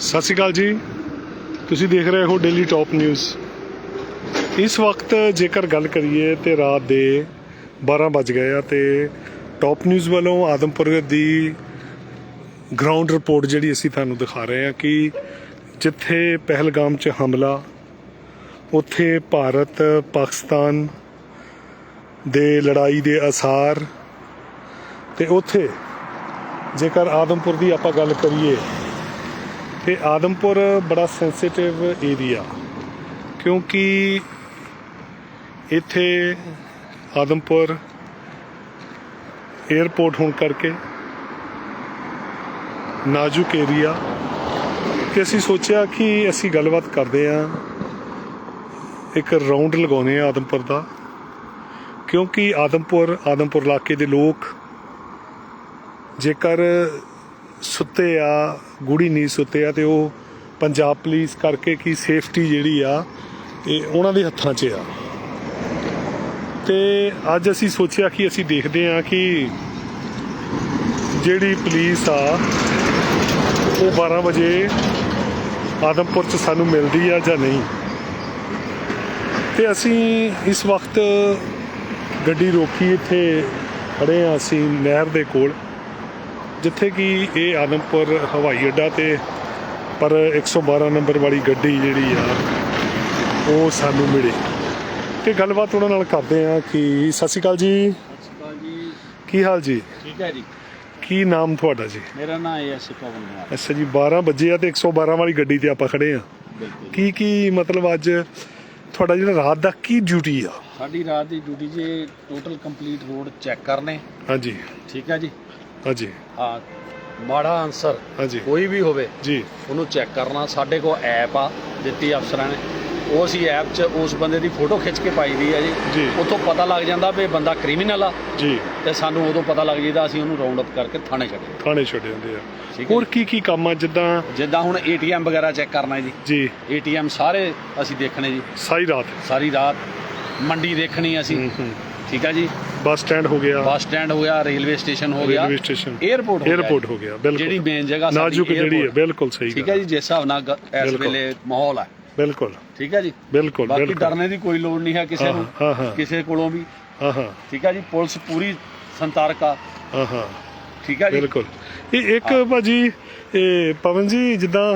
ਸਤਿ ਸ਼੍ਰੀ ਅਕਾਲ ਜੀ। ਤੁਸੀਂ ਦੇਖ ਰਹੇ ਹੋ ਡੇਲੀ ਟਾਪ ਨਿਊਜ਼ ਇਸ ਵਕਤ ਜੇਕਰ ਗੱਲ ਕਰੀਏ ਤੇ ਰਾਤ ਦੇ 12 ਵੱਜ ਗਏ ਆ ਤੇ ਟਾਪ ਨਿਊਜ਼ ਵੱਲੋਂ ਆਦਮਪੁਰ ਦੀ ਗਰਾਊਂਡ ਰਿਪੋਰਟ ਜਿਹੜੀ ਅਸੀਂ ਤੁਹਾਨੂੰ ਦਿਖਾ ਰਹੇ ਹਾਂ ਕਿ ਜਿੱਥੇ ਪਹਿਲਗਾਮ 'ਚ ਹਮਲਾ, ਉੱਥੇ ਭਾਰਤ, ਪਾਕਿਸਤਾਨ ਦੇ ਲੜਾਈ ਦੇ ਅਸਾਰ ਤੇ ਉੱਥੇ ਜੇਕਰ ਆਦਮਪੁਰ ਦੀ ਆਪਾਂ ਗੱਲ ਕਰੀਏ ਤੇ ਆਦਮਪੁਰ ਬੜਾ ਸੈਂਸਿਟਿਵ ਏਰੀਆ ਕਿਉਂਕਿ ਇੱਥੇ ਆਦਮਪੁਰ 에ਅਰਪੋਰਟ ਹੋਣ ਕਰਕੇ ਨਾਜ਼ੁਕ ਏਰੀਆ ਤੇ ਅਸੀਂ ਸੋਚਿਆ ਕਿ ਅਸੀਂ ਗੱਲਬਾਤ ਕਰਦੇ ਹਾਂ, ਇੱਕ ਰਾਉਂਡ ਲਗਾਉਨੇ ਆ ਆਦਮਪੁਰ ਦਾ। ਕਿਉਂਕਿ ਆਦਮਪੁਰ ਆਦਮਪੁਰ ਇਲਾਕੇ ਦੇ ਲੋਕ ਜੇਕਰ ਸੁੱਤੇ ਆ ਗੂੜੀ ਨਹੀਂ ਸੁੱਤੇ ਆ ਤੇ ਉਹ ਪੰਜਾਬ ਪੁਲਿਸ ਕਰਕੇ ਕੀ ਸੇਫਟੀ ਜਿਹੜੀ ਆ, ਇਹ ਉਹਨਾਂ ਦੇ ਹੱਥਾਂ 'ਚ ਆ। ਤੇ ਅੱਜ ਅਸੀਂ ਸੋਚਿਆ ਕਿ ਅਸੀਂ ਦੇਖਦੇ ਆ ਕਿ ਜਿਹੜੀ ਪੁਲਿਸ ਆ, ਉਹ 12 ਵਜੇ ਆਦਮਪੁਰ 'ਚ ਸਾਨੂੰ ਮਿਲਦੀ ਆ ਜਾਂ ਨਹੀਂ। ਤੇ ਅਸੀਂ ਇਸ ਵਕਤ ਗੱਡੀ ਰੋਕੀ, ਇੱਥੇ ਖੜੇ ਆ ਅਸੀਂ ਨਹਿਰ ਦੇ ਕੋਲ। ਜਿੱਥੇ ਕਿ ਇਹ ਆਦਮਪੁਰ ਹਵਾਈ ਅੱਡਾ ਤੇ ਪਰ 112 ਨੰਬਰ ਵਾਲੀ ਗੱਡੀ ਜਿਹੜੀ ਆ ਉਹ ਸਾਨੂੰ ਮਿਲੀ। ਤੇ ਗੱਲਬਾਤ ਉਹਨਾਂ ਨਾਲ ਕਰਦੇ ਆ ਕਿ ਸਤਿ ਸ਼੍ਰੀ ਅਕਾਲ ਜੀ। ਸਤਿ ਜੀ ਕੀ ਹਾਲ ਜੀ? ਠੀਕ ਹੈ ਜੀ। ਕੀ ਨਾਮ ਤੁਹਾਡਾ ਜੀ? ਮੇਰਾ ਨਾਮ ਹੈ ਅਸ਼ਿਕ ਪਵਨ ਕੁਮਾਰ। ਅੱਛਾ ਜੀ 12 ਵਜੇ ਆ ਤੇ 112 ਵਾਲੀ ਗੱਡੀ ਤੇ ਆਪਾਂ ਖੜੇ ਆ ਕੀ ਕੀ ਮਤਲਬ ਅੱਜ ਤੁਹਾਡਾ ਜਿਹੜਾ ਰਾਤ ਦਾ ਕੀ ਡਿਊਟੀ ਆ? ਸਾਡੀ ਰਾਤ ਦੀ ਡਿਊਟੀ ਜੇ ਟੋਟਲ ਕੰਪਲੀਟ ਰੋਡ ਚੈੱਕ ਕਰਨੇ। ਹਾਂਜੀ। ਠੀਕ ਹੈ ਜੀ। ਹਾਂਜੀ। ਆ ਮਾੜਾ ਆਨਸਰ ਹਾਂਜੀ। ਕੋਈ ਵੀ ਹੋਵੇ ਜੀ। ਉਹਨੂੰ ਚੈੱਕ ਕਰਨਾ ਸਾਡੇ ਕੋਲ ਐਪ ਆ ਦਿੱਤੀ ਅਫਸਰਾਂ ਨੇ। ਉਹ ਅਸੀਂ ਐਪ 'ਚ ਉਸ ਬੰਦੇ ਦੀ ਫੋਟੋ ਖਿੱਚ ਕੇ ਪਾਈ ਦੀ ਹੈ ਜੀ। ਜੀ। ਉੱਥੋਂ ਪਤਾ ਲੱਗ ਜਾਂਦਾ ਵੀ ਇਹ ਬੰਦਾ ਕ੍ਰਿਮੀਨਲ ਆ। ਜੀ। ਤੇ ਸਾਨੂੰ ਉਦੋਂ ਪਤਾ ਲੱਗ ਜਾਂਦਾ ਅਸੀਂ ਉਹਨੂੰ ਰਾਉਂਡ ਅਪ ਕਰਕੇ ਥਾਣੇ ਛੱਡੇ ਥਾਣੇ ਛੱਡ ਜਾਂਦੇ ਆ। ਠੀਕ ਹੈ ਹੋਰ ਕੀ ਕੀ ਕੰਮ ਆ ਜਿੱਦਾਂ? ਜਿੱਦਾਂ ਹੁਣ ਏਟੀਐਮ ਵਗੈਰਾ ਚੈੱਕ ਕਰਨਾ ਹੈ ਜੀ। ਜੀ ਏਟੀਐਮ ਸਾਰੇ ਅਸੀਂ ਦੇਖਣੇ ਜੀ। ਸਾਰੀ ਰਾਤ? ਸਾਰੀ ਰਾਤ। ਮੰਡੀ ਦੇਖਣੀ ਅਸੀਂ। ਹੂੰ ਹੂੰ। ਠੀਕ ਹੈ ਜੀ? ਬੱਸ ਸਟੈਂਡ ਹੋ ਗਿਆ। ਬੱਸ ਸਟੈਂਡ ਹੋ ਗਿਆ ਰੇਲਵੇ ਸਟੇਸ਼ਨ ਹੋ ਗਿਆ। Railway station. ਹੋ ਗਿਆ ਹੋ ਗਿਆ ਬਿਲਕੁਲ। ਜਿਹੜੀ ਮੇਨ ਜਗ੍ਹਾ ਸਾਡੀ ਨਾਜ਼ੁਕ ਜਿਹੜੀ ਹੈ। ਬਿਲਕੁਲ ਸਹੀ ਠੀਕ ਹੈ ਜੀ ਜਿਸ ਹਿਸਾਬ ਨਾਲ ਇਸ। ਵੇਲੇ ਮਾਹੌਲ ਹੈ ਬਿਲਕੁਲ। ਠੀਕ ਹੈ ਜੀ? ਬਿਲਕੁਲ ਬਾਕੀ ਡਰਨੇ ਦੀ ਕੋਈ ਲੋੜ ਨਹੀਂ ਹੈ ਕਿਸੇ ਨੂੰ। ਕਿਸੇ ਕੋਲੋਂ ਵੀ। ਹਾਂ ਹਾਂ। ਠੀਕ ਹੈ ਜੀ ਪੁਲਿਸ ਪੂਰੀ ਸੰਤਰਕ। ਆ ਹਾਂ ਹਾਂ। ਠੀਕ ਹੈ ਜੀ? ਬਿਲਕੁਲ। ਇਹ ਇੱਕ ਭਾਜੀ ਇਹ ਪਵਨ ਜੀ ਜਿੱਦਾਂ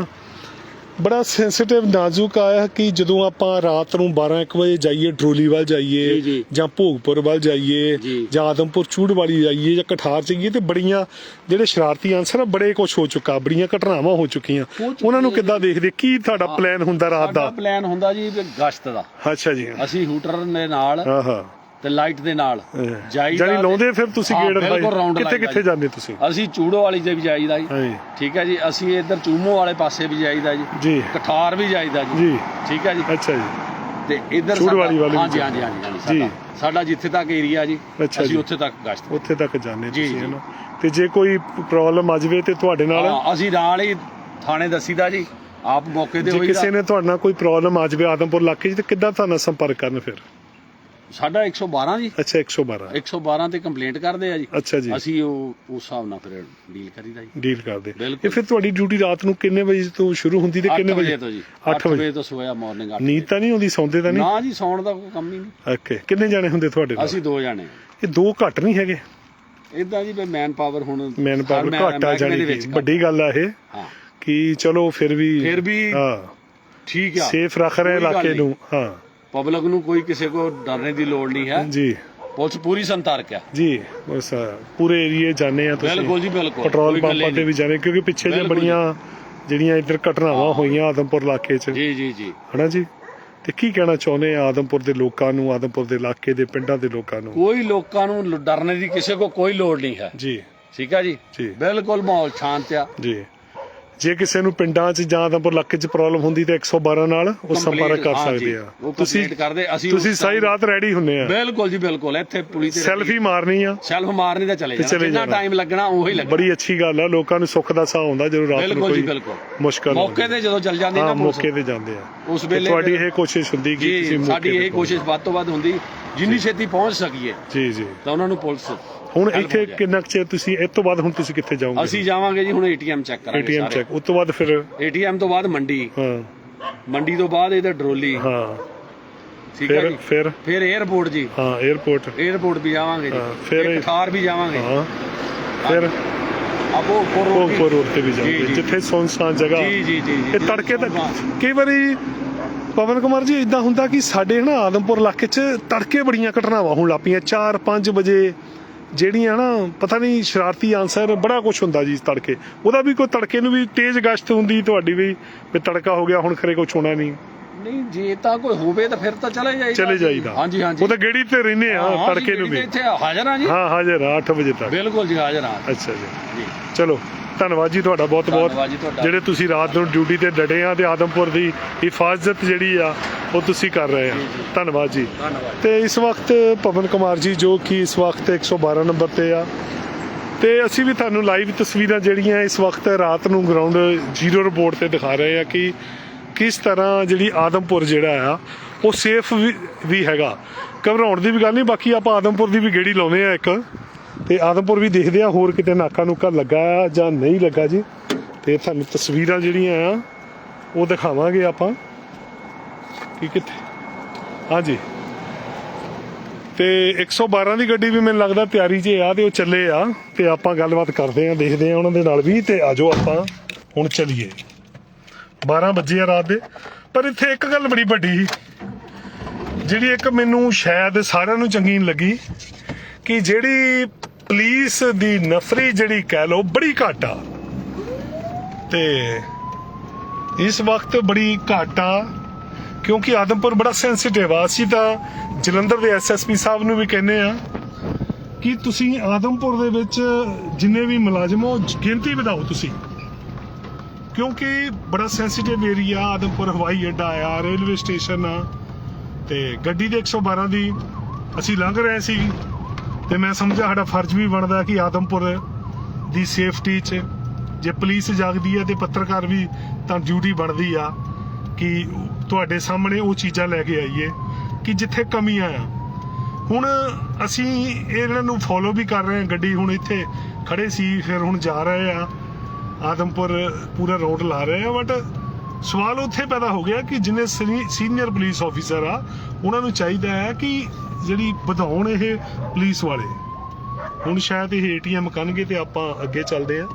ਬੜਾ ਸੈਂਸਿਟਿਵ ਨਾਜ਼ੁਕ ਆਇਆ ਕਿ ਜਦੋਂ ਆਪਾਂ ਰਾਤ ਨੂੰ 12 1 ਵਜੇ ਜਾਈਏ ਡਰੋਲੀ ਵੱਲ ਜਾਈਏ ਜੀ। ਭੋਗਪੁਰ ਵੱਲ ਜਾਈਏ ਜੀ। ਆਦਮਪੁਰ ਚੂੜ ਵਾਲੀ ਜਾਈਏ ਜਾਂ ਕਠਾਰ ਜਾਈਏ ਤੇ ਬੜੀਆਂ ਜਿਹੜੇ ਸ਼ਰਾਰਤੀ ਆਨਸਰ ਬੜੇ ਕੁਝ ਹੋ ਚੁੱਕਾ ਬੜੀਆਂ ਘਟਨਾਵਾਂ ਹੋ ਚੁੱਕੀਆਂ ਚੁੱਕੀ ਉਹਨਾਂ ਨੂੰ। ਕਿੱਦਾਂ ਦੇਖਦੇ ਕੀ ਤੁਹਾਡਾ ਪਲਾਨ ਹੁੰਦਾ ਰਾਤ ਸਾਡਾ ਦਾ ਪਲਾਨ ਹੁੰਦਾ ਜੀ ਗਸ਼ਤ ਦਾ ਅੱਛਾ ਜੀ ਅਸੀਂ ਹੂਟਰ ਦੇ ਨਾਲ ਹਾਂ ਹਾਂ ਤੇ ਲਾਈਟ ਦੇ ਨਾਲ। ਜਾਨੀ ਲਾਉਂਦੇ ਫਿਰ ਤੁਸੀਂ ਹਾਂ, ਗੇੜ round ਕਿੱਥੇ ਕਿੱਥੇ ਜੀ। ਜਾਂਦੇ ਤੁਸੀਂ? ਅਸੀਂ ਚੂੜੋ ਵਾਲੀ ਤੇ ਵੀ ਜਾਈਦਾ ਜੀ। ਠੀਕ ਹੈ ਜੀ ਅਸੀਂ ਇੱਧਰ ਚੂਮੋ ਵਾਲੇ ਪਾਸੇ ਵੀ ਜਾਈਦਾ ਜੀ। ਜੀ। ਕਠਾਰ ਵੀ ਜਾਈਦਾ ਜੀ। ਜੀ। ਠੀਕ ਹੈ ਜੀ। ਅੱਛਾ ਜੀ। ਤੇ ਇੱਧਰ ਚੂੜ ਵਾਲੀ ਵੱਲ ਵੀ ਹਾਂਜੀ। ਹਾਂਜੀ ਹਾਂਜੀ ਜੀ। ਸਾਡਾ ਸਾਡਾ ਜਿੱਥੇ ਤੱਕ ਏਰੀਆ ਜੀ ਜੀ। ਅਸੀਂ ਉੱਥੇ ਤੱਕ ਗਸ਼ਤ ਉੱਥੇ ਤੱਕ ਜਾਂਦੇ ਜੀ, ਤੁਸੀਂ ਜੀ। ਹਨਾ? ਤੇ ਜੇ ਕੋਈ ਪ੍ਰੋਬਲਮ ਆ ਜਾਵੇ ਤੇ ਤੁਹਾਡੇ ਨਾਲ ਹਾਂ ਅਸੀਂ ਨਾਲ ਹੀ ਥਾਣੇ ਦੱਸੀਦਾ ਜੀ। ਆਪ ਮੌਕੇ ਤੇ ਜੇ ਹੋਈਦਾ ਕਿਸੇ ਨੇ ਤੁਹਾਡੇ ਨਾਲ ਕੋਈ ਪ੍ਰੋਬਲਮ ਆ ਜਾਵੇ ਆਦਮਪੁਰ ਇਲਾਕੇ 'ਚ ਤੇ ਕਿੱਦਾਂ ਤੁਹਾਨੂੰ ਸੰਪਰਕ ਕਰਨ ਫਿਰ? ਸਾਡਾ 112 ਜੀ। ਅੱਛਾ 112 112 ਤੇ ਕੰਪਲੇਂਟ ਕਰਦੇ ਆ ਜੀ। ਅੱਛਾ ਜੀ। ਅਸੀਂ ਉਹ ਉਸ ਹਿਸਾਬ ਨਾਲ ਫਿਰ ਡੀਲ ਕਰੀਦਾ ਜੀ। ਡੀਲ ਕਰਦੇ। ਇਹ ਫਿਰ ਤੁਹਾਡੀ ਡਿਊਟੀ ਰਾਤ ਨੂੰ ਕਿੰਨੇ ਵਜੇ ਤੋਂ ਸ਼ੁਰੂ ਹੁੰਦੀ ਤੇ 8 ਕਿੰਨੇ ਵਜੇ? ਤੋਂ ਜੀ। ਅੱਠ 8 ਵਜੇ। ਤੋਂ ਸੋਇਆ ਮਾਰਨਿੰਗ 8 ਨੀਂਦ ਤਾਂ ਨਹੀਂ ਆਉਂਦੀ ਸੌਂਦੇ ਤਾਂ ਨਹੀਂ? ਨਾ ਜੀ ਸੌਣ ਦਾ ਕੋਈ ਕੰਮ ਹੀ ਨਹੀਂ। ਓਕੇ ਕਿੰਨੇ ਜਾਣੇ ਹੁੰਦੇ ਤੁਹਾਡੇ ਨਾਲ? ਅਸੀਂ ਦੋ ਜਾਣੇ ਇਹ ਦੋ ਘੱਟ ਨਹੀਂ ਹੈਗੇ? ਇਦਾਂ ਜੀ ਮੈਨ ਪਾਵਰ ਹੁਣ ਮੈਨ ਪਾਵਰ ਘੱਟ ਆ ਜਾਣੀ ਵੱਡੀ ਗੱਲ ਆ ਇਹ ਹਾਂ। ਕਿ ਚਲੋ ਫਿਰ ਵੀ ਫਿਰ ਵੀ ਹਾਂ। ਠੀਕ ਆ। ਸੇਫ ਰੱਖ ਰਹੇ ਇਲਾਕੇ। ਨੂੰ ਹਾਂ। ਪਬਲਿਕ ਨੂੰ ਕੋਈ ਕਿਸੇ ਕੋ ਡਰਨੇ ਦੀ ਲੋੜ ਨਹੀਂ ਹੈ। ਜੀ। ਪੁਲਿਸ ਪੂਰੀ ਸੰਤਰਕ ਹੈ। ਜੀ ਬਸ ਪੂਰੇ ਏਰੀਏ ਜਾਣੇ ਆ ਤੁਸੀਂ। ਬਿਲਕੁਲ ਜੀ ਬਿਲਕੁਲ। ਪੈਟਰੋਲ ਪੰਪਾਂ ਤੇ। ਵੀ ਜਾਣੇ ਕਿਉਂਕਿ ਪਿੱਛੇ ਜੇ। ਬੜੀਆਂ ਜਿਹੜੀਆਂ ਇੱਧਰ ਘਟਨਾਵਾਂ ਹੋਈਆਂ ਆਦਮਪੁਰ ਇਲਾਕੇ 'ਚ। ਜੀ ਜੀ ਜੀ। ਹਨਾ ਜੀ? ਤੇ ਕੀ ਕਹਿਣਾ ਚਾਹੁੰਦੇ ਆ ਆਦਮਪੁਰ ਦੇ ਲੋਕਾਂ ਨੂੰ ਆਦਮਪੁਰ ਦੇ ਇਲਾਕੇ ਦੇ ਪਿੰਡਾਂ ਦੇ ਲੋਕਾਂ ਨੂੰ? ਕੋਈ ਲੋਕਾਂ ਨੂੰ ਡਰਨੇ ਦੀ ਕਿਸੇ ਕੋ ਕੋਈ ਲੋੜ ਨਹੀਂ ਹੈ। ਜੀ। ਠੀਕ ਹੈ ਜੀ। ਬਿਲਕੁਲ ਮਾਹੌਲ ਸ਼ਾਂਤ ਆ। ਜੀ। ਜੇ ਕਿਸੇ ਨੂੰ ਪਿੰਡਾਂ 'ਚ ਜਾਂ ਆਦਮਪੁਰ ਇਲਾਕੇ 'ਚ ਪ੍ਰੋਬਲਮ ਹੁੰਦੀ ਤਾਂ 112 ਨਾਲ ਉਹ ਸੰਪਰਕ ਕਰ ਸਕਦੇ ਆ। ਤੁਸੀਂ ਕਰਦੇ ਅਸੀਂ ਤੁਸੀਂ time- ਰਾਤ ਰੈਡੀ ਹੁੰਨੇ ਆ। ਬਿਲਕੁਲ ਜੀ ਬਿਲਕੁਲ ਇੱਥੇ ਪੁਲਿਸ ਤੇ ਸੈਲਫੀ ਮਾਰਨੀ ਆ। ਸੈਲਫ ਮਾਰਨੀ ਤਾਂ ਚਲੇ ਜਾਣਾ ਜਿੰਨਾ। ਟਾਈਮ ਲੱਗਣਾ ਉਹੀ ਲੱਗਣਾ। ਬੜੀ ਅੱਛੀ ਗੱਲ ਆ ਲੋਕਾਂ ਨੂੰ ਸੁੱਖ ਦਾ ਸਾਹ ਹੁੰਦਾ ਜਦੋਂ ਰਾਤ ਨੂੰ ਕੋਈ ਮੁਸ਼ਕਲ ਮੌਕੇ ਤੇ ਜਦੋਂ ਚੱਲ ਜਾਂਦੀ ਨਾ ਮੌਕੇ ਤੇ ਜਾਂਦੇ ਆ। ਉਸ ਵੇਲੇ ਤੁਹਾਡੀ ਇਹ ਕੋਸ਼ਿਸ਼ ਹੁੰਦੀ ਕਿ ਤੁਸੀਂ ਸਾਡੀ ਇਹ ਕੋਸ਼ਿਸ਼ ਵੱਧ ਤੋਂ ਵੱਧ ਹੁੰਦੀ ਜਿੰਨੀ ਛੇਤੀ ਪਹੁੰਚ ਸਕੀਏ ਜੀ ਜੀ। ਤਾਂ ਉਹਨਾਂ ਨੂੰ ਪੁਲਿਸ ਹੁਣ ਇੱਥੇ ਕਿੰਨਾ ਕੁ ਚਿਰ ਤੁਸੀਂ ਇਸ ਤੋਂ ਬਾਅਦ ਹੁਣ ਤੁਸੀਂ ਕਿੱਥੇ ਜਾਓਗੇ? ਅਸੀਂ ਜਾਵਾਂਗੇ ਜੀ ਹੁਣ ਏਟੀਐਮ ਚੈੱਕ ਕਰਾਂਗੇ ਏਟੀਐਮ ਚੈੱਕ ਉਸ ਤੋਂ ਬਾਅਦ ਫਿਰ ਏਟੀਐਮ ਤੋਂ ਬਾਅਦ ਮੰਡੀ। ਹਾਂ। ਮੰਡੀ ਤੋਂ ਬਾਅਦ ਇਹਦਾ ਡਰੋਲੀ। ਹਾਂ। ਠੀਕ ਹੈ ਜੀ? ਫਿਰ ਫਿਰ 에어ਪੋਰਟ ਜੀ। ਹਾਂ 에어ਪੋਰਟ 에어ਪੋਰਟ ਵੀ ਜਾਵਾਂਗੇ ਜੀ। ਫਿਰ- ਠਾਰ ਵੀ ਜਾਵਾਂਗੇ। ਹਾਂ। ਫਿਰ ਆਪੋ ਉਹ ਕੋਰੋਂ ਤੇ। ਵੀ ਜਾਓਗੇ ਜਿੱਥੇ ਸੁਨਸਾਨ ਜਗ੍ਹਾ। ਜੀ ਜੀ ਜੀ ਇਹ ਤੜਕੇ ਤੱਕ ਕਈ ਵਾਰੀ ਪਵਨ ਕੁਮਾਰ ਜੀ ਇਦਾਂ ਹੁੰਦਾ ਕਿ ਸਾਡੇ ਨਾ ਆਦਮਪੁਰ ਇਲਾਕੇ 'ਚ ਤੜਕੇ ਬੜੀਆਂ ਘਟਨਾਵਾਂ ਹੁਣ ਲੱਗ ਪਈਆਂ 4-5 ਵਜੇ ਜਿਹੜੀਆਂ ਨਾ, ਪਤਾ ਨਹੀਂ, ਸ਼ਰਾਰਤੀ ਆਨਸਰ ਬੜਾ ਕੁਝ ਹੁੰਦਾ ਜੀ ਤੜਕੇ। ਉਹਦਾ ਵੀ ਕੋਈ ਤੜਕੇ ਨੂੰ ਵੀ ਤੇਜ਼ ਗਸ਼ਤ ਹੁੰਦੀ ਤੁਹਾਡੀ ਵੀ ਵੀ ਤੜਕਾ ਹੋ ਗਿਆ, ਹੁਣ ਖਰੇ ਕੁਛ ਹੋਣਾ ਨਹੀਂ। ਨਹੀਂ ਜੇ ਤਾਂ ਕੋਈ ਹੋਵੇ ਤਾਂ ਫਿਰ ਤਾਂ ਚਲੇ ਜਾਈਦਾ ਚਲੇ ਜਾਈਦਾ। ਹਾਂਜੀ ਹਾਂਜੀ। ਉਹ ਤਾਂ ਗੇੜੀ ਤੇ ਰਹਿੰਦੇ ਆ ਹਾਂ, ਤੜਕੇ ਨੂੰ ਵੀ। ਇੱਥੇ ਹਾਜ਼ਰ ਹਾਂ ਜੀ। ਹਾਂ ਹਾਜ਼ਰ ਆ 8 ਵਜੇ ਤੱਕ। ਬਿਲਕੁਲ ਜੀ ਹਾਜ਼ਰ ਹਾਂ। ਅੱਛਾ ਜੀ। ਜੀ। ਚਲੋ ਧੰਨਵਾਦ ਜੀ ਤੁਹਾਡਾ ਬਹੁਤ ਧੰਨਵਾਦ ਬਹੁਤ ਤੁਹਾਡਾ। ਜਿਹੜੇ ਤੁਸੀਂ ਰਾਤ ਨੂੰ ਡਿਊਟੀ ਤੇ ਡਟੇ ਆ ਤੇ ਆਦਮਪੁਰ ਦੀ ਹਿਫਾਜ਼ਤ ਜਿਹੜੀ ਆ ਉਹ ਤੁਸੀਂ ਕਰ ਰਹੇ ਆ। ਧੰਨਵਾਦ ਜੀ। ਧੰਨਵਾਦ। ਤੇ ਇਸ ਵਕਤ ਪਵਨ ਕੁਮਾਰ ਜੀ ਜੋ ਕਿ ਇਸ ਵਕਤ 112 ਨੰਬਰ ਤੇ ਆ। ਤੇ ਅਸੀਂ ਵੀ ਤੁਹਾਨੂੰ ਲਾਈਵ ਤਸਵੀਰਾਂ ਜਿਹੜੀਆਂ ਇਸ ਵਕਤ ਰਾਤ ਨੂੰ ਗਰਾਊਂਡ ਜ਼ੀਰੋ ਰਿਪੋਰਟ ਤੇ ਦਿਖਾ ਰਹੇ ਆ ਕਿ ਕਿਸ ਤਰ੍ਹਾਂ ਜਿਹੜੀ ਆਦਮਪੁਰ ਜਿਹੜਾ ਆ, ਉਹ ਸੇਫ ਵੀ ਹੈਗਾ। ਘਬਰਾਉਣ ਦੀ ਵੀ ਗੱਲ ਨਹੀਂ, ਬਾਕੀ ਆਪਾਂ ਆਦਮਪੁਰ ਦੀ ਵੀ ਗੇੜੀ ਲਾਉਂਦੇ ਆ ਇੱਕ। ਤੇ ਆਦਮਪੁਰ ਵੀ ਦੇਖਦੇ ਆ, ਹੋਰ ਕਿਤੇ ਨਾਕਾ ਨੂਕਾ ਲੱਗਾ ਆ ਜਾਂ ਨਹੀਂ ਲੱਗਾ ਜੀ। ਤੇ ਤੁਹਾਨੂੰ ਤਸਵੀਰਾਂ ਜਿਹੜੀਆਂ ਆ, ਉਹ ਦਿਖਾਵਾਂਗੇ ਆਪਾਂ। ਕਿ ਕਿੱਥੇ? ਹਾਂਜੀ। ਤੇ 112 ਦੀ ਗੱਡੀ ਵੀ ਮੈਨੂੰ ਲੱਗਦਾ ਤਿਆਰੀ 'ਚ ਆ ਤੇ ਉਹ ਚੱਲੇ ਆ। ਤੇ ਆਪਾਂ ਗੱਲਬਾਤ ਕਰਦੇ ਆ, ਦੇਖਦੇ ਆ ਉਹਨਾਂ ਦੇ ਨਾਲ ਵੀ। ਤੇ ਆਜੋ ਆਪਾਂ, ਹੁਣ ਚੱਲੀਏ। 12 ਵਜੇ ਆ ਰਾਤ ਦੇ, ਪਰ ਇੱਥੇ ਇੱਕ ਗੱਲ ਬੜੀ ਵੱਡੀ ਜਿਹੜੀ ਇੱਕ ਮੈਨੂੰ ਸ਼ਾਇਦ ਸਾਰਿਆਂ ਨੂੰ ਚੰਗੀ ਨਹੀਂ ਲੱਗੀ ਕਿ ਜਿਹੜੀ ਪੁਲਿਸ ਦੀ ਨਫਰੀ ਜਿਹੜੀ ਕਹਿ ਲੋ ਬੜੀ ਘੱਟ ਆ। ਤੇ ਇਸ ਵਕਤ ਬੜੀ ਘੱਟ ਆ, ਕਿਉਂਕਿ ਆਦਮਪੁਰ ਬੜਾ ਸੈਂਸਿਟਿਵ ਆ। ਅਸੀਂ ਤਾਂ ਜਲੰਧਰ ਦੇ ਐਸਐਸਪੀ ਸਾਹਿਬ ਨੂੰ ਵੀ ਕਹਿੰਦੇ ਆ ਕਿ ਤੁਸੀਂ ਆਦਮਪੁਰ ਦੇ ਵਿੱਚ ਜਿੰਨੇ ਵੀ ਮੁਲਾਜ਼ਮ ਹੋ, ਗਿਣਤੀ ਵਧਾਓ ਤੁਸੀਂ। ਕਿਉਂਕਿ ਬੜਾ ਸੈਂਸਿਟਿਵ ਏਰੀਆ ਆਦਮਪੁਰ, ਹਵਾਈ ਅੱਡਾ ਆ ਰੇਲਵੇ ਸਟੇਸ਼ਨ ਆ। ਤੇ ਗੱਡੀ ਦੇ 112 ਦੀ ਅਸੀਂ ਲੰਘ ਰਹੇ ਸੀ। ਤੇ ਮੈਂ ਸਮਝਿਆ ਸਾਡਾ ਫਰਜ਼ ਵੀ ਬਣਦਾ ਕਿ ਆਦਮਪੁਰ ਦੀ ਸੇਫਟੀ 'ਚ ਜੇ ਪੁਲਿਸ ਜਾਗਦੀ ਹੈ ਤੇ ਪੱਤਰਕਾਰ ਵੀ ਤਾਂ ਡਿਊਟੀ ਬਣਦੀ ਆ ਕਿ ਤੁਹਾਡੇ ਸਾਹਮਣੇ ਉਹ ਚੀਜ਼ਾਂ ਲੈ ਕੇ ਆਈਏ ਕਿ ਜਿੱਥੇ ਕਮੀਆਂ ਆ। ਹੁਣ ਅਸੀਂ ਇਹਨਾਂ ਨੂੰ ਫੋਲੋ ਵੀ ਕਰ ਰਹੇ ਹਾਂ। ਗੱਡੀ ਹੁਣ ਇੱਥੇ ਖੜੇ ਸੀ, ਫਿਰ ਹੁਣ ਜਾ ਰਹੇ ਆ। ਆਦਮਪੁਰ ਪੂਰਾ ਰੋਡ ਲਾ ਰਹੇ ਆ ਬਟ ਸਵਾਲ ਉੱਥੇ ਪੈਦਾ ਹੋ ਗਿਆ ਕਿ ਜਿਨੇ ਸੀਨੀਅਰ ਪੁਲਿਸ ਆਫੀਸਰ ਆ, ਉਹਨਾਂ ਨੂੰ ਚਾਹੀਦਾ ਹੈ ਕਿ ਜਿਹੜੀ ਵਧਾਉਣ ਇਹ ਪੁਲਿਸ ਵਾਲੇ। ਹੁਣ ਸ਼ਾਇਦ ਇਹ ਏਟੀਐਮ ਕਰਨਗੇ ਤੇ ਆਪਾਂ ਅੱਗੇ ਚੱਲਦੇ ਆ।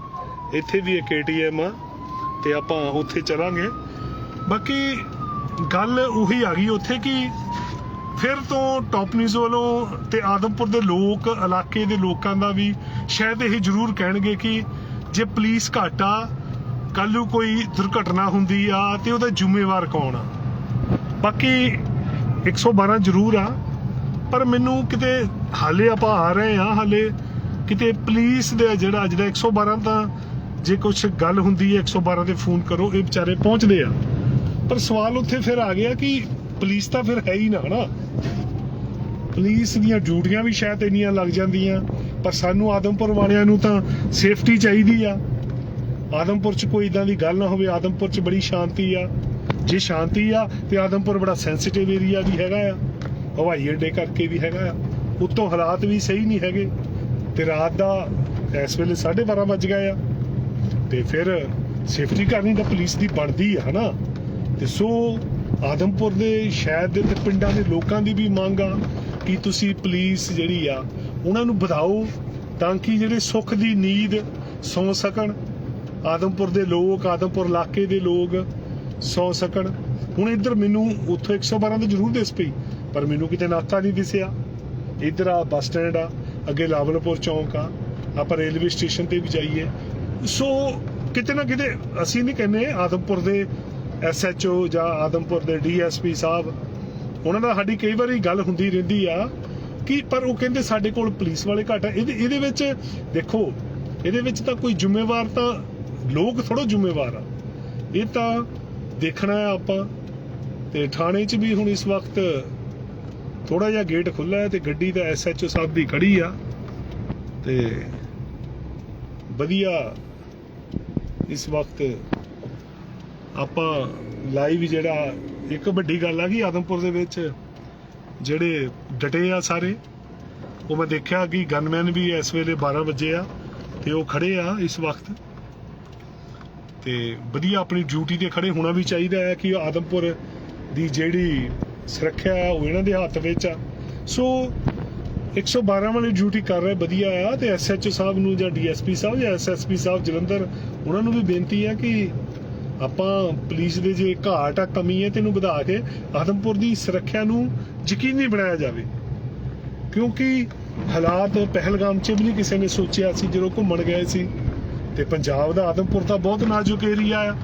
ਇੱਥੇ ਵੀ ਇੱਕ ਏਟੀਐਮ ਆ ਤੇ ਆਪਾਂ ਉੱਥੇ ਚਲਾਂਗੇ। ਬਾਕੀ ਗੱਲ ਉਹੀ ਆ ਗਈ ਉੱਥੇ ਕਿ ਫਿਰ ਤੋਂ ਟੌਪ ਨਿਊਜ਼ ਵੱਲੋਂ ਤੇ ਆਦਮਪੁਰ ਦੇ ਲੋਕ, ਇਲਾਕੇ ਦੇ ਲੋਕਾਂ ਦਾ ਵੀ ਸ਼ਾਇਦ ਇਹ ਜ਼ਰੂਰ ਕਹਿਣਗੇ ਕਿ ਜੇ ਪੁਲਿਸ ਘੱਟ ਆ ਕੱਲ ਨੂੰ ਕੋਈ ਦੁਰਘਟਨਾ ਹੁੰਦੀ ਆ ਤੇ ਉਹਦਾ ਜ਼ਿੰਮੇਵਾਰ ਕੌਣ ਆ? ਬਾਕੀ 112 ਜ਼ਰੂਰ ਆ, ਪਰ ਮੈਨੂੰ ਕਿਤੇ ਹਾਲੇ ਆਪਾਂ ਆ ਰਹੇ ਆ ਹਾਲੇ ਕਿਤੇ ਪੁਲਿਸ ਦੇ ਜਿਹੜਾ ਜਿਹੜਾ 112 ਤਾਂ ਜੇ ਕੁਝ ਗੱਲ ਹੁੰਦੀ ਹੈ 112 ਤੇ ਫੋਨ ਕਰੋ, ਇਹ ਵਿਚਾਰੇ ਪਹੁੰਚਦੇ ਆ। ਪਰ ਸਵਾਲ ਉੱਥੇ ਫਿਰ ਆ ਗਿਆ ਕਿ ਪੁਲਿਸ ਤਾਂ ਫਿਰ ਹੈ ਹੀ ਨਾ ਨਾ ਪੁਲਿਸ ਦੀਆਂ ਡਿਊਟੀਆਂ ਵੀ ਸ਼ਾਇਦ ਇੰਨੀਆਂ ਲੱਗ ਜਾਂਦੀਆਂ, ਪਰ ਸਾਨੂੰ ਆਦਮਪੁਰ ਵਾਲਿਆਂ ਨੂੰ ਤਾਂ ਸੇਫਟੀ ਚਾਹੀਦੀ ਆ। ਆਦਮਪੁਰ 'ਚ ਕੋਈ ਇਦਾਂ ਦੀ ਗੱਲ ਨਾ ਹੋਵੇ, ਆਦਮਪੁਰ 'ਚ ਬੜੀ ਸ਼ਾਂਤੀ ਆ। ਜੇ ਸ਼ਾਂਤੀ ਆ ਤੇ ਆਦਮਪੁਰ ਬੜਾ ਸੈਂਸਿਟਿਵ ਏਰੀਆ ਵੀ ਹੈਗਾ ਆ, ਹਵਾਈ ਅੱਡੇ ਕਰਕੇ ਵੀ ਹੈਗਾ ਆ। ਉੱਤੋਂ ਹਾਲਾਤ ਵੀ ਸਹੀ ਨਹੀਂ ਹੈਗੇ ਤੇ ਰਾਤ ਦਾ ਇਸ ਵੇਲੇ 12:30 ਵੱਜ ਗਏ ਆ। ਤੇ ਫਿਰ ਸੇਫਟੀ ਕਰਨੀ ਤਾਂ ਪੁਲਿਸ ਦੀ ਬਣਦੀ ਆ, ਹਨਾ? ਤੇ ਸੋ ਆਦਮਪੁਰ ਦੇ ਸ਼ਹਿਰ ਦੇ ਤੇ ਪਿੰਡਾਂ ਦੇ ਲੋਕਾਂ ਦੀ ਵੀ ਮੰਗ ਆ ਕਿ ਤੁਸੀਂ ਪੁਲਿਸ ਜਿਹੜੀ ਆ, ਉਹਨਾਂ ਨੂੰ ਵਧਾਓ ਤਾਂ ਕਿ ਜਿਹੜੇ ਸੁੱਖ ਦੀ ਨੀਂਦ ਸੌ ਸਕਣ। ਆਦਮਪੁਰ ਦੇ ਲੋਕ, ਆਦਮਪੁਰ ਇਲਾਕੇ ਦੇ ਲੋਕ ਸੌ ਸਕਣ। ਹੁਣ ਇੱਧਰ ਮੈਨੂੰ ਉੱਥੋਂ 112 ਤੇ ਜ਼ਰੂਰ ਦਿਸ ਪਈ, ਪਰ ਮੈਨੂੰ ਕਿਤੇ ਨਾਕਾ ਨਹੀਂ ਦਿਸਿਆ। ਇੱਧਰ ਆ ਬੱਸ ਸਟੈਂਡ ਆ, ਅੱਗੇ ਲਾਵਲਪੁਰ ਚੌਂਕ ਆ, ਆਪਾਂ ਰੇਲਵੇ ਸਟੇਸ਼ਨ ਤੇ ਵੀ ਜਾਈਏ। ਸੋ ਕਿਤੇ ਨਾ ਕਿਤੇ ਅਸੀਂ ਨਹੀਂ ਕਹਿੰਦੇ ਆਦਮਪੁਰ ਦੇ ਐਸਐਚਓ ਜਾਂ ਆਦਮਪੁਰ ਦੇ ਡੀਐਸਪੀ ਸਾਹਿਬ, ਉਹਨਾਂ ਦਾ ਸਾਡੀ ਕਈ ਵਾਰੀ ਗੱਲ ਹੁੰਦੀ ਰਹਿੰਦੀ ਆ ਕਿ ਪਰ ਉਹ ਕਹਿੰਦੇ ਸਾਡੇ ਕੋਲ ਪੁਲਿਸ ਵਾਲੇ ਘੱਟ ਆ। ਇਹਦੇ ਇਹਦੇ ਵਿੱਚ ਦੇਖੋ, ਇਹਦੇ ਵਿੱਚ ਤਾਂ ਕੋਈ ਜ਼ਿੰਮੇਵਾਰ ਤਾਂ ਲੋਕ ਥੋੜਾ ਜ਼ਿੰਮੇਵਾਰ ਆ। ਇਹ ਤਾਂ ਦੇਖਣਾ ਹੈ ਆਪਾਂ ਤੇ ਥਾਣੇ 'ਚ ਵੀ ਹੁਣ ਇਸ ਵਕਤ ਥੋੜਾ ਜਿਹਾ ਗੇਟ ਖੁੱਲਾ ਹੈ ਤੇ ਗੱਡੀ ਤਾਂ ਐਸਐਚਓ ਸਾਹਿਬ ਦੀ ਖੜੀ ਆ ਤੇ ਵਧੀਆ ਇਸ ਵਕਤ ਆਪਾਂ ਲਾਈਵ ਜਿਹੜਾ, ਇੱਕ ਵੱਡੀ ਗੱਲ ਆ ਕਿ ਆਦਮਪੁਰ ਦੇ ਵਿੱਚ ਜਿਹੜੇ ਡਟੇ ਆ ਸਾਰੇ, ਉਹ ਮੈਂ ਦੇਖਿਆ ਕਿ ਗਨਮੈਨ ਵੀ ਇਸ ਵੇਲੇ 12 ਵਜੇ ਆ ਤੇ ਉਹ ਖੜੇ ਆ ਇਸ ਵਕਤ। ਤੇ ਵਧੀਆ ਆਪਣੀ ਡਿਊਟੀ ਤੇ ਖੜੇ ਹੋਣਾ ਵੀ ਚਾਹੀਦਾ ਹੈ ਕਿ ਆਦਮਪੁਰ ਦੀ ਜਿਹੜੀ ਸੁਰੱਖਿਆ ਆ ਉਹ ਇਹਨਾਂ ਦੇ ਹੱਥ ਵਿੱਚ ਆ। ਸੋ 112 ਵਾਲੀ ਡਿਊਟੀ ਕਰ ਰਹੇ ਵਧੀਆ ਆ ਤੇ ਐਸਐਚਓ ਸਾਹਿਬ ਨੂੰ ਜਾਂ ਡੀਐਸਪੀ ਸਾਹਿਬ ਜਾਂ ਐਸਐਸਪੀ ਸਾਹਿਬ ਜਲੰਧਰ, ਉਹਨਾਂ ਨੂੰ ਵੀ ਬੇਨਤੀ ਆ ਕਿ ਆਪਾਂ ਪੁਲਿਸ ਦੇ ਜੇ ਘਾਟ ਆ, ਕਮੀ ਹੈ ਤੈਨੂੰ ਵਧਾ ਕੇ ਆਦਮਪੁਰ ਦੀ ਸੁਰੱਖਿਆ ਨੂੰ ਯਕੀਨੀ ਬਣਾਇਆ ਜਾਵੇ। ਕਿਉਂਕਿ ਹਾਲਾਤ ਪਹਿਲਗਾਮ 'ਚ ਵੀ ਨਹੀਂ ਕਿਸੇ ਨੇ ਸੋਚਿਆ ਸੀ, ਜਦੋਂ ਘੁੰਮਣ ਗਏ ਸੀ। ਤੇ ਪੰਜਾਬ ਦਾ ਆਦਮਪੁਰ ਤਾਂ ਬਹੁਤ ਨਾਜ਼ੁਕ ਏਰੀਆ ਆ।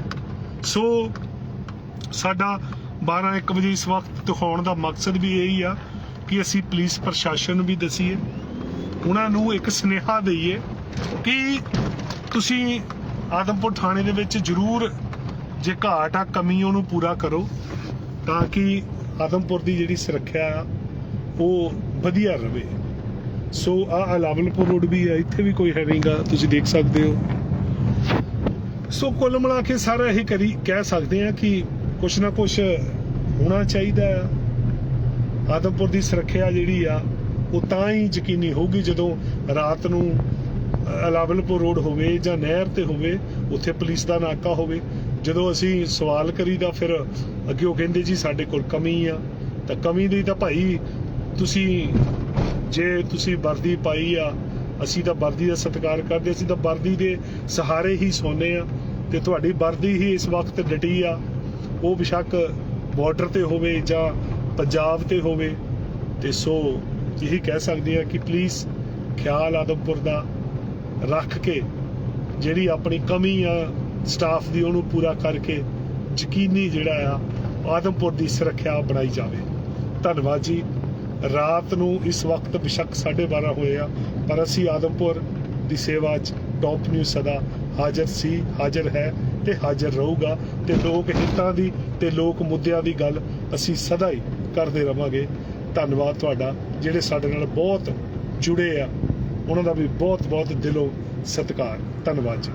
ਸੋ ਸਾਡਾ 12 1 ਵਜੇ ਇਸ ਵਕਤ ਦਿਖਾਉਣ ਦਾ ਮਕਸਦ ਵੀ ਇਹੀ ਆ ਕਿ ਅਸੀਂ ਪੁਲਿਸ ਪ੍ਰਸ਼ਾਸਨ ਨੂੰ ਵੀ ਦਸੀਏ, ਉਹਨਾਂ ਨੂੰ ਇੱਕ ਸੁਨੇਹਾ ਦਈਏ ਕਿ ਤੁਸੀਂ ਆਦਮਪੁਰ ਥਾਣੇ ਦੇ ਵਿੱਚ ਜ਼ਰੂਰ ਜੇ ਘਾਟ ਆ, ਕਮੀ ਉਹਨੂੰ ਪੂਰਾ ਕਰੋ ਤਾਂ ਕਿ ਆਦਮਪੁਰ ਦੀ ਜਿਹੜੀ ਸੁਰੱਖਿਆ ਆ, ਉਹ ਵਧੀਆ ਰਵੇ। ਸੋ ਆ ਅਲਾਵਲਪੁਰ ਰੋਡ ਵੀ ਹੈ ਇੱਥੇ ਵੀ ਕੋਈ ਹੈ ਨਹੀਂਗਾ ਤੁਸੀਂ ਦੇਖ ਸਕਦੇ ਹੋ। ਸੋ ਕੁੱਲ ਮਿਲਾ ਕੇ ਸਾਰਾ ਇਹ ਕਰੀ, ਕਹਿ ਸਕਦੇ ਆ ਕਿ ਕੁਛ ਨਾ ਕੁਛ ਹੋਣਾ ਚਾਹੀਦਾ ਆ। ਆਦਮਪੁਰ ਦੀ ਸੁਰੱਖਿਆ ਜਿਹੜੀ ਆ, ਉਹ ਤਾਂ ਹੀ ਯਕੀਨੀ ਹੋਊਗੀ ਜਦੋਂ ਰਾਤ ਨੂੰ ਅਲਾਵਲਪੁਰ ਰੋਡ ਹੋਵੇ ਜਾਂ ਨਹਿਰ ਤੇ ਹੋਵੇ, ਉੱਥੇ ਪੁਲਿਸ ਦਾ ਨਾਕਾ ਹੋਵੇ। ਜਦੋਂ ਅਸੀਂ ਸਵਾਲ ਕਰੀਦਾ ਫਿਰ ਅੱਗੇ ਉਹ ਕਹਿੰਦੇ ਜੀ ਸਾਡੇ ਕੋਲ ਕਮੀ ਆ। ਤਾਂ ਕਮੀ ਦੀ ਤਾਂ ਭਾਈ ਤੁਸੀਂ ਜੇ ਤੁਸੀਂ ਵਰਦੀ ਪਾਈ ਆ, ਅਸੀਂ ਤਾਂ ਵਰਦੀ ਦਾ ਸਤਿਕਾਰ ਕਰਦੇ ਅਸੀਂ ਤਾਂ ਵਰਦੀ ਦੇ ਸਹਾਰੇ ਹੀ ਸੋਨੇ ਆ ਤੇ ਤੁਹਾਡੀ ਵਰਦੀ ਹੀ ਇਸ ਵਕਤ ਡਟੀ ਆ। ਉਹ ਬਿਸ਼ੱਕ ਬਾਰਡਰ ਤੇ ਹੋਵੇ ਜਾਂ ਪੰਜਾਬ ਤੇ ਹੋਵੇ, ਤੇ ਸੋ ਇਹੀ ਕਹਿ ਸਕਦੇ ਆ ਕਿ ਪਲੀਜ਼ ਖਿਆਲ ਆਦਮਪੁਰ ਦਾ ਰੱਖ ਕੇ ਜਿਹੜੀ ਆਪਣੀ ਕਮੀ ਆ ਸਟਾਫ ਦੀ ਉਹਨੂੰ ਪੂਰਾ ਕਰਕੇ ਯਕੀਨੀ ਜਿਹੜਾ ਆ, ਆਦਮਪੁਰ ਦੀ ਸੁਰੱਖਿਆ ਬਣਾਈ ਜਾਵੇ। ਧੰਨਵਾਦ ਜੀ। ਰਾਤ ਨੂੰ ਇਸ ਵਕਤ ਬਿਸ਼ੱਕ 12:30 ਹੋਏ ਆ, ਪਰ ਅਸੀਂ ਆਦਮਪੁਰ ਦੀ ਸੇਵਾ 'ਚ ਟੌਪ ਨਿਊਜ਼ ਸਦਾ ਹਾਜ਼ਰ ਸੀ, ਹਾਜ਼ਰ ਹੈ ਤੇ ਹਾਜ਼ਰ ਰਹੂਗਾ ਤੇ ਲੋਕ ਹਿੱਤਾਂ ਦੀ ਤੇ ਲੋਕ ਮੁੱਦਿਆਂ ਦੀ ਗੱਲ ਅਸੀਂ ਸਦਾ ਹੀ ਕਰਦੇ ਰਵਾਂਗੇ। ਧੰਨਵਾਦ ਤੁਹਾਡਾ, ਜਿਹੜੇ ਸਾਡੇ ਨਾਲ ਬਹੁਤ ਜੁੜੇ ਆ, ਉਹਨਾਂ ਦਾ ਵੀ ਬਹੁਤ ਬਹੁਤ ਦਿਲੋਂ ਸਤਿਕਾਰ। ਧੰਨਵਾਦ ਜੀ।